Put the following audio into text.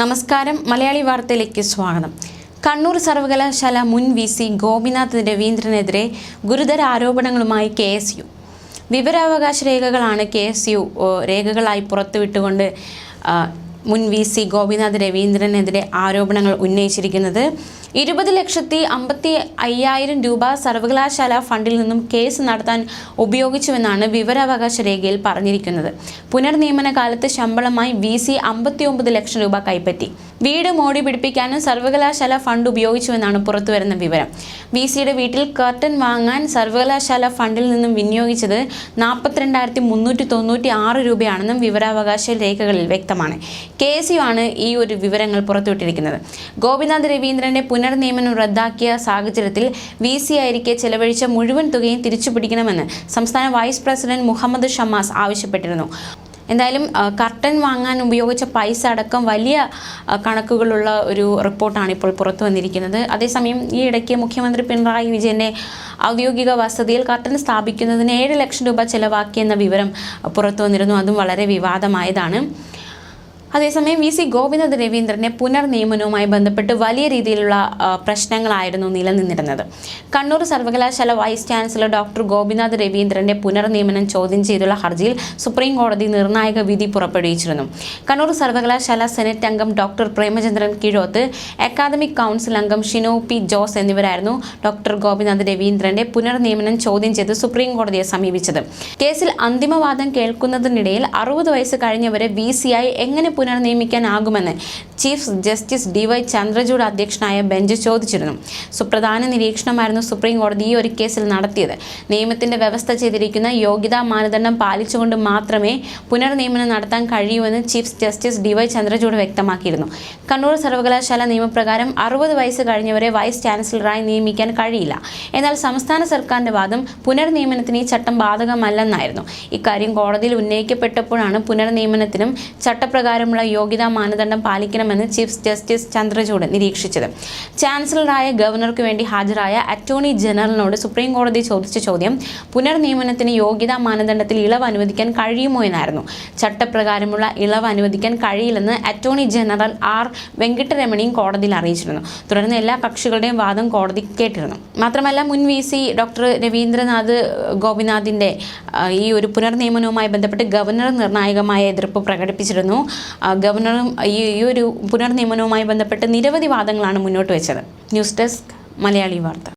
നമസ്കാരം. മലയാളി വാർത്തയിലേക്ക് സ്വാഗതം. കണ്ണൂർ സർവകലാശാല മുൻ വി സി ഗോപിനാഥ് രവീന്ദ്രനെതിരെ ഗുരുതര ആരോപണങ്ങളുമായി കെ എസ് യു. വിവരാവകാശ രേഖകളാണ് കെ എസ് യു രേഖകളായി പുറത്തുവിട്ടുകൊണ്ട് മുൻ വി സി ഗോപിനാഥ് രവീന്ദ്രനെതിരെ ആരോപണങ്ങൾ ഉന്നയിച്ചിരിക്കുന്നത്. ഇരുപത് ലക്ഷത്തി അമ്പത്തി അയ്യായിരം രൂപ സർവകലാശാല ഫണ്ടിൽ നിന്നും കേസ് നടത്താൻ ഉപയോഗിച്ചുവെന്നാണ് വിവരാവകാശ രേഖയിൽ പറഞ്ഞിരിക്കുന്നത്. പുനർനിയമന കാലത്ത് ശമ്പളമായി വി സി അമ്പത്തിയൊമ്പത് ലക്ഷം രൂപ കൈപ്പറ്റി. വീട് മോടി പിടിപ്പിക്കാനും സർവകലാശാല ഫണ്ട് ഉപയോഗിച്ചുവെന്നാണ് പുറത്തുവരുന്ന വിവരം. വി സിയുടെ വീട്ടിൽ കർട്ടൻ വാങ്ങാൻ സർവകലാശാല ഫണ്ടിൽ നിന്നും വിനിയോഗിച്ചത് നാൽപ്പത്തിരണ്ടായിരത്തി മുന്നൂറ്റി തൊണ്ണൂറ്റി ആറ് രൂപയാണെന്നും വിവരാവകാശ രേഖകളിൽ വ്യക്തമാണ്. കെ യു ആണ് ഈ ഒരു വിവരങ്ങൾ പുറത്തുവിട്ടിരിക്കുന്നത്. ഗോപിനാഥ് രവീന്ദ്രന്റെ പുനർനിയമനം റദ്ദാക്കിയ സാഹചര്യത്തിൽ വി സി ആയിരിക്കെ ചെലവഴിച്ച മുഴുവൻ തുകയും തിരിച്ചു പിടിക്കണമെന്ന് സംസ്ഥാന വൈസ് പ്രസിഡന്റ് മുഹമ്മദ് ഷമാസ് ആവശ്യപ്പെട്ടിരുന്നു. എന്തായാലും കർട്ടൻ വാങ്ങാൻ ഉപയോഗിച്ച പൈസ അടക്കം വലിയ കണക്കുകളുള്ള ഒരു റിപ്പോർട്ടാണ് ഇപ്പോൾ പുറത്തു വന്നിരിക്കുന്നത്. അതേസമയം ഈ ഇടയ്ക്ക് മുഖ്യമന്ത്രി പിണറായി വിജയന്റെ ഔദ്യോഗിക വസതിയിൽ കർട്ടൻ സ്ഥാപിക്കുന്നതിന് ഏഴ് ലക്ഷം രൂപ ചെലവാക്കിയെന്ന വിവരം പുറത്തു വന്നിരുന്നു. അതും വളരെ വിവാദമായതാണ്. അതേസമയം വി സി ഗോവിന്ദ രവീന്ദ്രനെ പുനർനിയമനവുമായി ബന്ധപ്പെട്ട് വലിയ രീതിയിലുള്ള പ്രശ്നങ്ങളായിരുന്നു നിലനിന്നിരുന്നത്. കണ്ണൂർ സർവകലാശാല വൈസ് ചാൻസലർ ഡോക്ടർ ഗോപിനാഥ് രവീന്ദ്രന്റെ പുനർനിയമനം ചോദ്യം ചെയ്തുള്ള ഹർജിയിൽ സുപ്രീം കോടതി നിർണായക വിധി പുറപ്പെടുവിച്ചിരുന്നു. കണ്ണൂർ സർവകലാശാല സെനറ്റ് അംഗം doctor Premachandran Kizhoth academic council അംഗം ഷിനോ പി ജോസ് എന്നിവരായിരുന്നു ഡോക്ടർ ഗോപിനാഥ് രവീന്ദ്രന്റെ പുനർനിയമനം ചോദ്യം ചെയ്ത് സുപ്രീം കോടതിയെ സമീപിച്ചത്. കേസിൽ അന്തിമവാദം കേൾക്കുന്നതിനിടയിൽ അറുപത് വയസ്സ് കഴിഞ്ഞവരെ വി എങ്ങനെ പുനർനിയമിക്കാനാകുമെന്ന് chief justice D Y Chandrachud അധ്യക്ഷനായ ബെഞ്ച് ചോദിച്ചിരുന്നു. സുപ്രധാന നിരീക്ഷണമായിരുന്നു സുപ്രീം കോടതി ഈ ഒരു കേസിൽ നടത്തിയത്. നിയമത്തിന്റെ വ്യവസ്ഥ ചെയ്തിരിക്കുന്ന യോഗ്യതാ മാനദണ്ഡം പാലിച്ചുകൊണ്ട് മാത്രമേ പുനർനിയമനം നടത്താൻ കഴിയൂവെന്ന് chief justice D Y Chandrachud വ്യക്തമാക്കിയിരുന്നു. കണ്ണൂർ സർവകലാശാല നിയമപ്രകാരം അറുപത് വയസ്സ് കഴിഞ്ഞവരെ വൈസ് ചാൻസലറായി നിയമിക്കാൻ കഴിയില്ല. എന്നാൽ സംസ്ഥാന സർക്കാരിന്റെ വാദം പുനർനിയമനത്തിന് ഈ ചട്ടം ബാധകമല്ലെന്നായിരുന്നു. ഇക്കാര്യം കോടതിയിൽ ഉന്നയിക്കപ്പെട്ടപ്പോഴാണ് പുനർനിയമനത്തിനും ചട്ടപ്രകാരമുള്ള യോഗ്യതാ മാനദണ്ഡം പാലിക്കണമെന്ന് ചീഫ് ജസ്റ്റിസ് ചന്ദ്രചൂഡ് നിരീക്ഷിച്ചത്. ചാൻസലറായ ഗവർണർക്ക് വേണ്ടി ഹാജരായ അറ്റോർണി ജനറലിനോട് സുപ്രീം കോടതി ചോദിച്ച ചോദ്യം പുനർനിയമനത്തിന് യോഗ്യതാ മാനദണ്ഡത്തിൽ ഇളവ് അനുവദിക്കാൻ കഴിയുമോ എന്നായിരുന്നു. ചട്ടപ്രകാരമുള്ള ഇളവ് അനുവദിക്കാൻ കഴിയില്ലെന്ന് അറ്റോർണി ജനറൽ ആർ വെങ്കിട്ടരമണിയും കോടതിയിൽ അറിയിച്ചിരുന്നു. തുടർന്ന് എല്ലാ കക്ഷികളുടെയും വാദം കോടതി കേട്ടിരുന്നു. മാത്രമല്ല മുൻ വി സി ഡോക്ടർ രവീന്ദ്രനാഥ് ഗോപിനാഥിന്റെ ഈ ഒരു പുനർനിയമനവുമായി ബന്ധപ്പെട്ട് ഗവർണർ നിർണായകമായ എതിർപ്പ് പ്രകടിപ്പിച്ചിരുന്നു. ഗവർണറും ഈ ഒരു പുനർനിയമനവുമായി ബന്ധപ്പെട്ട് നിരവധി വാദങ്ങളാണ് മുന്നോട്ട് വെച്ചത്. ന്യൂസ് ഡെസ്ക് മലയാളി വാർത്ത.